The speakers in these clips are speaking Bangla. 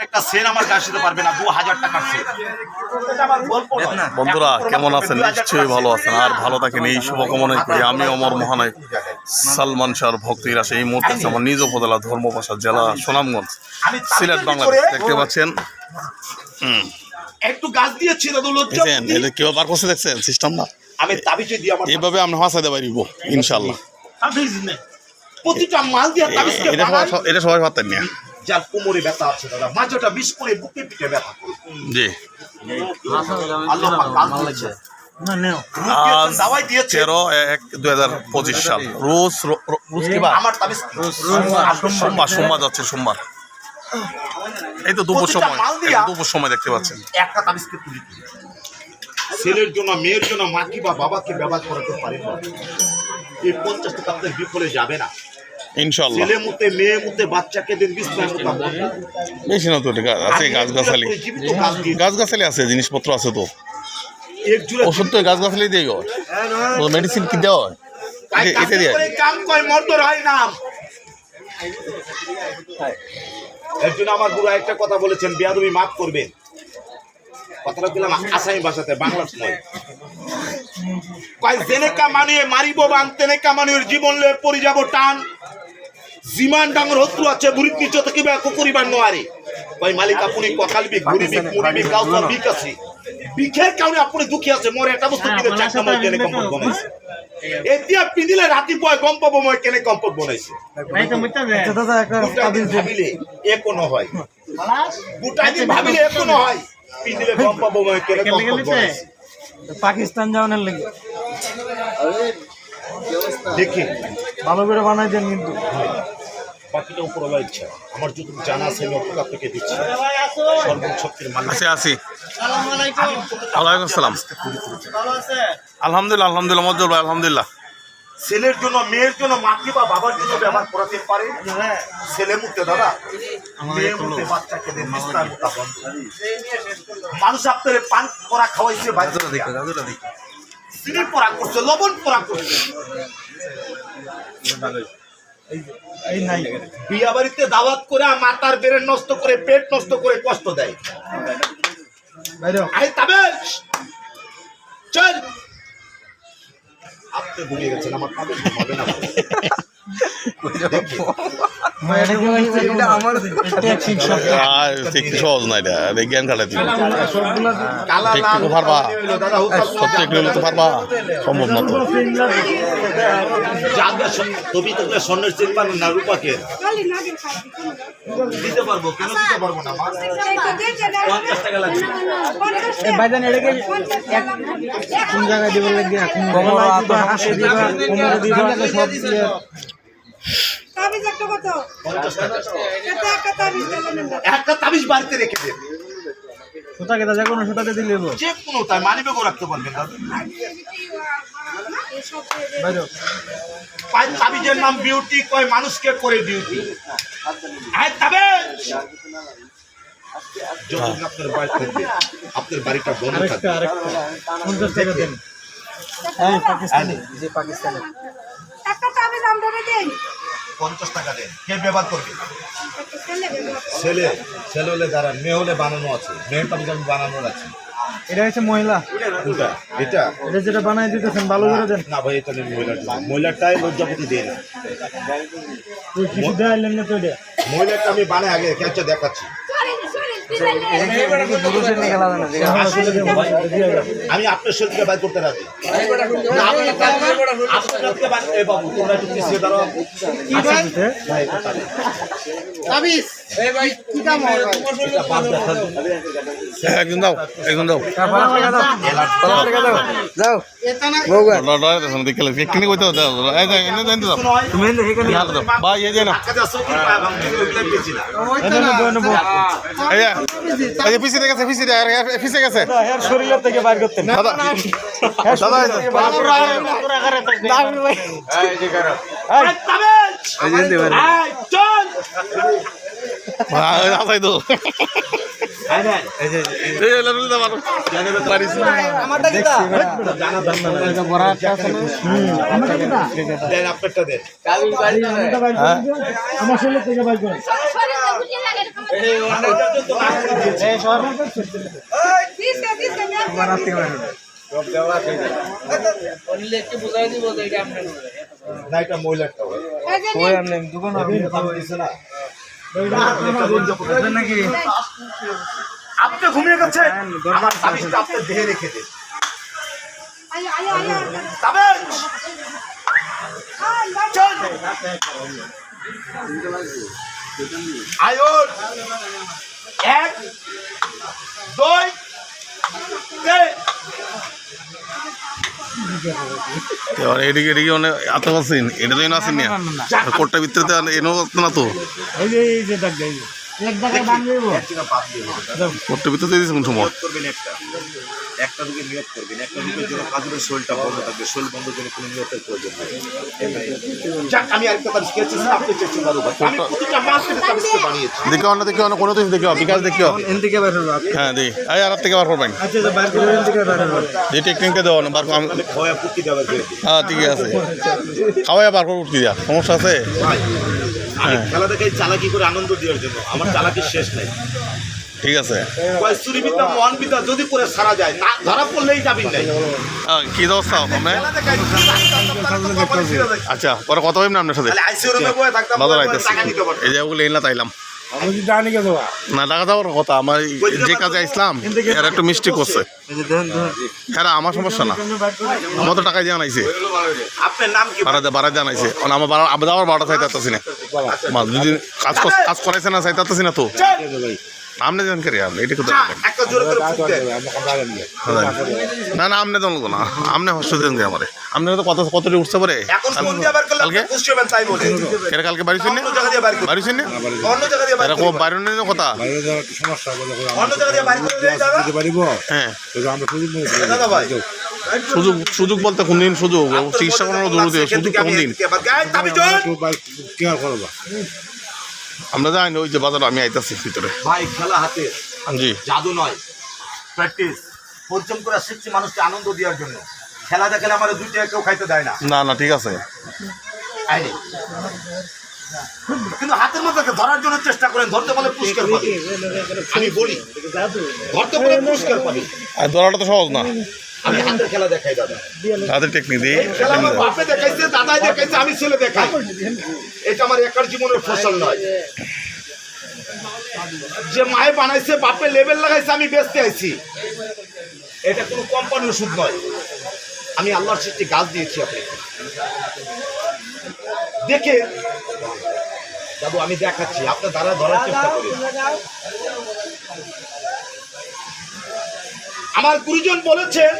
একটা সেন আমার গায়ে দিতে পারবে না দু হাজার টাকার সেন এটা আমার গল্প নয়। বন্ধুরা কেমন আছেন নিশ্চয়ই ভালো আছেন আর ভালো থাকেন এই শুভকামনাই করি আমি অমর মহানায়ক সালমান শাহর ভক্তিরা সেই মুহূর্তে আমার নিজ উপজেলা ধর্মপাশা জেলা সুনামগঞ্জ সিলেট বাংলাদেশ দেখতে পাচ্ছেন একটু গাছ দিয়েছি দাদু লজ্জা এটা কেউ বার করছে দেখছেন সিস্টেম না আমি তাবিজে দিয়ে আমার এইভাবে আপনি হাসাতে পারিব ইনশাল্লাহ তাবিজ প্রতিটা মাল দিয়ে তাবিজকে এটা সবাই এটা সবাই পারতেন না যার কোমরে ব্যথা আছে দাদা মাঝেটা বিষ করে বুকে পিঠে ব্যথা করে। জি। আল্লাহ কাল দিয়েছে। রুগীকে আজ দাওয়াই দিয়েছে। তেরো এক দুই হাজার পঁচিশ সাল। রোজ রো- রো- রোজ কি বার? আমার তাবিজ সোমবার। সোমবার যাচ্ছে সোমবার। এই তো দুপুর সময় দুপুর সময় দেখতে পাচ্ছেন। একটা তাবিজকে তুলি ছেলের জন্য মেয়ের জন্য মাকে বা বাবাকে ব্যবহার করাতে পারে না? এই পঞ্চাশ টাকা আপনার বিফলে যাবে না। ইনশাল্লাহ। ছেলে মুতে মেয়ে মুতে বাচ্চাকে দিন বিস্তার বেশি না তো আছে গাছ গাছালি। গাছ গাছালি আছে জিনিসপত্র আছে তো। ওষুধ তো গাছ গাছালি দিয়ে হয় মেডিসিন কি দেওয়া হয়? কাজে দিয়ে কাম কয় মর্দর হয় না। এর জন্য আমার গুরু একটা কথা বলেছেন বিয়াদবি মাফ করবেন কথাটা দিলাম আসামি ভাষাতে বাংলা সময়। কয় জেনেকা মানিয়ে মারিব বান তেনেকা মানিয়ে জীবন লয়ে পরি যাব টান। জিমান ডাঙর হত্রু আছে বুড়িত নিচ থেকে বা কুকুরিবার নোয়ারে কয় মালিক আপনি বিক মুড়ি বিক কাউসার বিক আছে। বিখের কারণে আপনি দুঃখী আছে মোর এটা বস্তু কিনে চার নম্বর কেনে কম্পট বনাইছে? এতিয়া পিন্ধিলে ৰাতিপুৱাই গম পাব মই কেনে কম্পট বনাইছো। গোটাই ভাবিলে একো নহয়। গোটাই দিন ভাবিলে একো নহয়। পিন্ধিলে গম পাব মই কেনে কম্পট বনাইছো। পাকিস্তান যাওয়ানোর লাগে। দেখি। ভালো করে বানাই দেন কিন্তু। বাকিটা উপরওয়ালা ইচ্ছা। আমার যতটুকু জানা আছে আমি আপনাকে দিচ্ছি। সর্বশক্তির মালিক। আছে আছি ওয়ালাইকুম আসসালাম। আলহামদুলিল্লাহ আলহামদুলিল্লাহ ভাই আলহামদুলিল্লাহ। ছেলের জন্য মেয়ের জন্য মাকে বা বাবার জন্য ব্যবহার করাতে পারে ছেলে দাদা। মেয়ে বাচ্চাকে দেন বিস্তার মুখা বন্ধ মানুষ আপনার পান করা খাওয়াইছে চিনি পরা করছে লবণ পরা করছে। এই নাই। বিয়া বাড়িতে দাওয়াত করে মাতার বেড়ে নষ্ট করে পেট নষ্ট করে কষ্ট দেয়। আই চল! আপনি ভুলে গেছেন আমার হবে না ট্যাক্সির সব আর ঠিক সহজ না এটা জ্ঞান খাটাই দিল সবগুলা কালা ঠিক লাল ঠিক পারবা। সত্যি একটু হলে তো পারবা সম্ভব না তো তুমি তো স্বর্ণের চেন পান না রূপাকে দিতে পারব কেন দিতে পারব না পঞ্চাশ টাকা লাগবে বাইদান এটাকে কোন জায়গায় দিবার দিবা কোমরে দিবা সব একটা তাবিজ বাড়িতে রেখে দেন সুতা কেটে কোনো সুতাতে দিলে যে কোনো তাই মানি বেগও রাখতে পারবেন দাদা বাইরে। তাবিজের নাম বিউটি কয় মানুষকে করে বিউটি আয় তাবিজ! যতদিন আপনার বাড়ি থাকবে আপনার বাড়িটা বন্ধ থাকবে। পঞ্চাশ টাকা দেন। এই পাকিস্তানি। যে পাকিস্তানি একটা তাবিজ আমরা দেই পঞ্চাশ টাকা দেন। কে ব্যবহার করবে? ছেলে। ছেলে হলে দাঁড়ান মেয়ে হলে বানানো আছে। মেয়ের তাবিজ আমি বানানো আছে। এটা হচ্ছে মহিলা এটা? এটা যেটা বানাই দিতেছেন ভালো করে দেন। না ভাই এটা জন্য। মহিলারটাই লজ্জাপতি দিয়ে না। ওই কিছু দেখাইলেন না তো এটা। মহিলারটা আমি বানাই আগে ক্যাচটা দেখাচ্ছি। আমি আপনার শরীরকে বাইর করতে রাখি আমি আপনি আপনার শরীরকে বাইর- এ বাবু তোমরা একটু দাঁড়াও। একজন দাও একজন দাও যাও কিনে কইতে দাও এই যে এনে দেন দাও তুমি এখানে না দাও ভাই এই না টাকা দিয়ে চৌকি পায় ভাঙতে ওইগুলো বেশি না। এখানে বই নেব এই যে এই যে পিছে গেছে পিছে পিছে গেছে শরীরের থেকে বাইর করতেন দাদা দাদা আসাই তো আয়, আয়। এই নাকি আপনি ঘুমিয়ে গেছেন দেহে রেখে দিন আয় আয় আয় তাবিজ চল আয়ন এক, দুই এদিকে এদিকে মানে এত আছেন এটা তো এনে আসেন না। কোটটা ভিতরে তো এনে না তো। এই যে এই যে দেখ কোটটা ভিতরে দিয়েছে কোন সময় একটা দিকে নিয়োগ করবেন একটা দিকে যেন কাজের শরীরটা বন্ধ থাকবে শরীর বন্ধ যেন কোনো নিয়োগের প্রয়োজন হয় যাক আমি আরেকটা তাবিজ খেয়েছি আপনি চেষ্টা করব আমি প্রতিটা মাস থেকে তাবিজটা বানিয়েছি। দেখে অন্য দেখে অন্য কোনো দিন দেখে বিকাশ দেখে এন থেকে বের হলো হ্যাঁ দি আই আর থেকে বার করবেন? আচ্ছা তো বার করে এন থেকে বের হলো যে টেকনিকটা দেওয়া বার করে আমি তাহলে পুকি দেওয়ার হ্যাঁ ঠিক আছে। খাওয়াই বার করে সমস্যা আছে? ভাই, আমি খেলা দেখাই চালাকি করে আনন্দ দেওয়ার জন্য আমার চালাকির শেষ নাই। ঠিক আছে। চুরিবিদ্যা মহান যদি করে সারা যায় না ধরা পড়লেই যাবি নাই। কি অবস্থা। আচ্ছা পরে কত হইম না আপনার সাথে? আইতেছি। এই যে ওগুলো এলা তাইলাম। আমি কি জানি কে দেবা? না টাকা দেওয়ার কথা আমার যে কাজে আসলাম এর একটু মিষ্টি করছে। হ্যাঁ আমার সমস্যা না। আমার তো টাকা বাড়া বাড়া কারণ আমার বাড়া আবার আবার বারোটা চাইতে না। যদি কাজ কর- কাজ করাইছে না চাইতে না তো। আমনে দেন করি আপনি এটা কোথায় দেন। না না আমনে দেন না আমনে হস্ত দেন আমারে। আমনে তো কত কত উঠতে পারে? কালকে আপনি এর কালকে? বাড়ি শুনে বাড়ি শুনে এরকম নেই কথা। হ্যাঁ। সুযোগ সুযোগ বলতে কোন দিন সুযোগ চিকিৎসা করানোর জরুরি সুযোগ কোন দিন আমরা জানি ওই যে বাজার আমি আইতাছি ভিতরে। ভাই খেলা হাতে। জি। জাদু নয়। প্র্যাকটিস পরিশ্রম করে শিখছি মানুষকে আনন্দ দেওয়ার জন্য। খেলা দেখালে আমার দুই টাকা কেউ খাইতে দেয় না। না না ঠিক আছে। আইনি কিন্তু হাতের মধ্যে ধরার জন্য চেষ্টা করেন ধরতে বলে পুরস্কার আমি বলি ধরতে বলে পুরস্কার পাবে আর ধরাটা তো সহজ না। আমি হাতের খেলা দেখাই দাদা। তাদের টেকনিক খেলা আমার বাপে দেখাইছে দাদাই দেখাইছে আমি ছেলে দেখাই। এটা আমার একার জীবনের ফসল নয়। যে মায়ে বানাইছে বাপে লেভেল লাগাইছে আমি বেচতে আইছি। এটা কোনো কোম্পানির ওষুধ নয়। আমি আল্লাহর সৃষ্টি গাছ দিয়েছি আপনি দেখে বাবু আমি দেখাচ্ছি আপনার দ্বারা ধরার চেষ্টা করি। আমার গুরুজন বলেছেন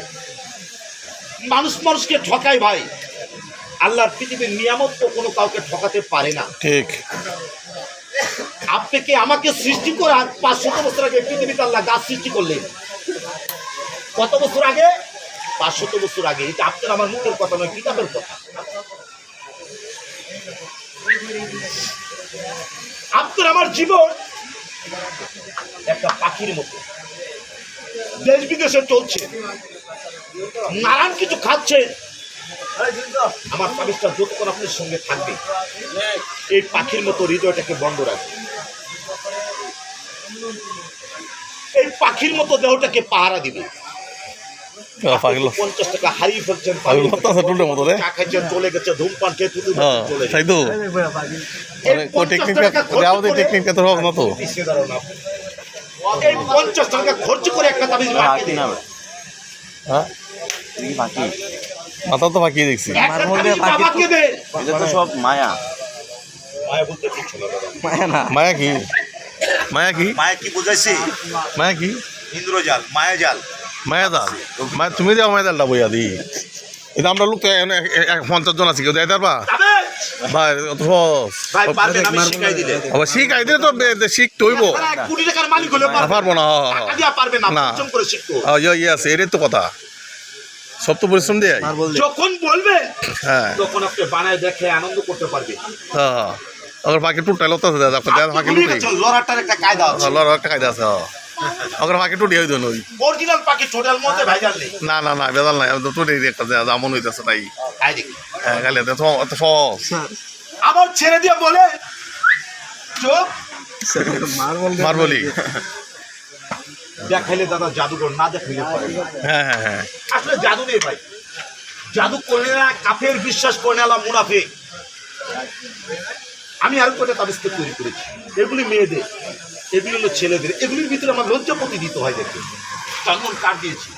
মানুষ মানুষকে ঠকায় ভাই। আল্লাহর পৃথিবীর নিয়ামত তো কোনো কাউকে ঠকাতে পারে না। ঠিক। আপনাকে আমাকে সৃষ্টি করার পাঁচশত বছর আগে পৃথিবীতে আল্লাহ গাছ সৃষ্টি করলেন? কত বছর আগে? পাঁচ পাঁচশত বছর আগে। এটা আপনার আমার মুখের কথা নয় কিতাবের কথা। আপনার আমার জীবন একটা পাখির মতো। দেশ বিদেশে চলছে। নানান কিছু খাচ্ছে। আমার তাবিজটা যতক্ষণ আপনার সঙ্গে থাকবে। এই পাখির মতো হৃদয়টাকে বন্ধ রাখবে এই পাখির মতো দেহটাকে পাহারা দিবে। পাগল। পঞ্চাশ টাকা হারিয়ে ফেলছেন চলে গেছে ধূমপান হ্যাঁ টেকনিকটা টেকনিকটা তো। এই পঞ্চাশ টাকা খরচ করে একটা তাবিজ বানিয়ে দিন। হ্যাঁ? মাথা তো ফাঁকিয়ে দেখছি। এটা তো সব মায়া। মায়া বলতে কিছু না মায়া না। মায়া কি? মায়া কি? মায়া কি বুঝাইছি? মায়া কি? ইন্দ্রজাল মায়া জাল। মায়া দাল মায়া তুমি যাও মায়া দালটা বইয়া দি। এটা আমরা লোক তো পঞ্চাশ জন আছি কেউ দেয় তাবিজ! ভাই অত সহজ। ভাই পারবেন আমি শিখাই দিলে আবার শিখ আইলে তো বে- শিখতে হইব আপনারা এক কোটি টাকার মালিক হলে পারব না হ্যাঁ, হ্যাঁ। দিয়া না। পরিশ্রম করে। হ্যাঁ, ইয়ে ইয়ে আছে এটাই তো কথা। সব তো পরিশ্রম দিয়ে যখন বলবেন হ্যাঁ। তখন আপনি বানায় দেখে আনন্দ করতে দাদা। লড়াটার একটা কায়দা আছে। লড়াই একটা কায়দা আছে হ্যাঁ। আবার ফাঁকি টুটি হইতো ওই অরিজিনাল পাখি টোটাল মধ্যে ভাইজাল নেই। না না না বেদাল নাই। আমি তো টুটি একটা যা- যেমন হইতেছে তাই। হ্যাঁ গালি এত সহজ। আবার ছেড়ে দিয়ে বলে চুপ। মার্বলি দেখাইলে দাদা জাদুঘর না দেখাইলে পারে। হ্যাঁ হ্যাঁ হ্যাঁ। আসলে জাদু নেই ভাই। জাদু করলে না কাফের বিশ্বাস করে না মুনাফে। আমি আরও কটা তাবিজকে তৈরি করেছি। এগুলি মেয়েদের। এগুলি হলো ছেলেদের এগুলির ভিতরে আমার লজ্জাপতি দিতে হয় দেখে চন্দন কাঠ দিয়েছি?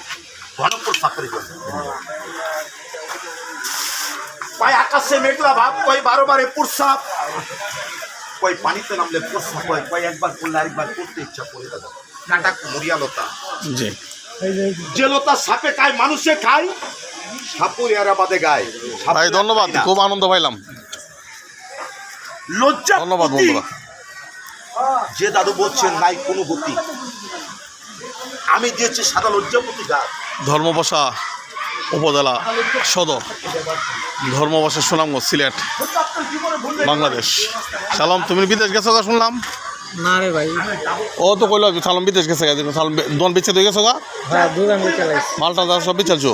ঘনপুর জন্য। কয় আকাশে মেঘলা ভাব কয় বারো বারে প্রসাব কয় পানিতে নামলে প্রসাব হয় কয় একবার করলে আরেকবার করতে ইচ্ছা করে দাদা কাটা মরিয়ালতা জি। যে লতা সাপে খায় মানুষে খায় সাপুরি বাদে গায়। ভাই ধন্যবাদ খুব আনন্দ পাইলাম। লজ্জা ধন্যবাদ বন্ধুরা। যে দাদু বলছেন নাই কোনো গতি। আমি দিয়েছি সাদা লজ্জাপতি গাছ ধর্মপাশা উপজেলা সদর ধর্মপাশা সুনামগঞ্জ সিলেট বাংলাদেশ। সালাম তুমি বিদেশ গেছো গা শুনলাম? না রে ভাই। ও তো কইলো সালাম বিদেশ গেছে গা সালাম দোকান বিচ্ছে দিয়ে গেছো গা? হ্যাঁ মালটা যা সব বিচারছো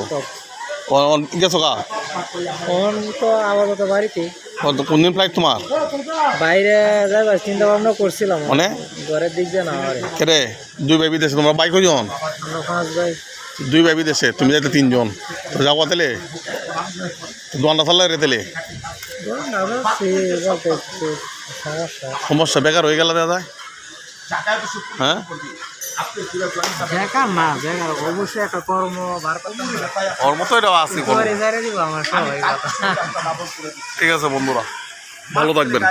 গেছো গা? তো আপাতত বাড়িতে। ও তো কোন দিন ফ্লাইট তোমার? বাইরে যাইবার চিন্তা ভাবনা করছিলাম। মানে? ঘরের দিক দিয়ে না কেরে দুই ভাই বিদেশে তোমার বাইক কজন পাঁচ ভাই। দুই ভাই বিদেশে তুমি যাইতে তিনজন। তো যাব তেলে দোকানটা থাকলে রে তেলে সমস্যা। বেকার হয়ে গেল দাদা। হ্যাঁ? বেকার না বেকার অবশ্যই একটা কর্ম এটা আছে কর্ম। সবাই। কথা ঠিক আছে বন্ধুরা ভালো থাকবেন।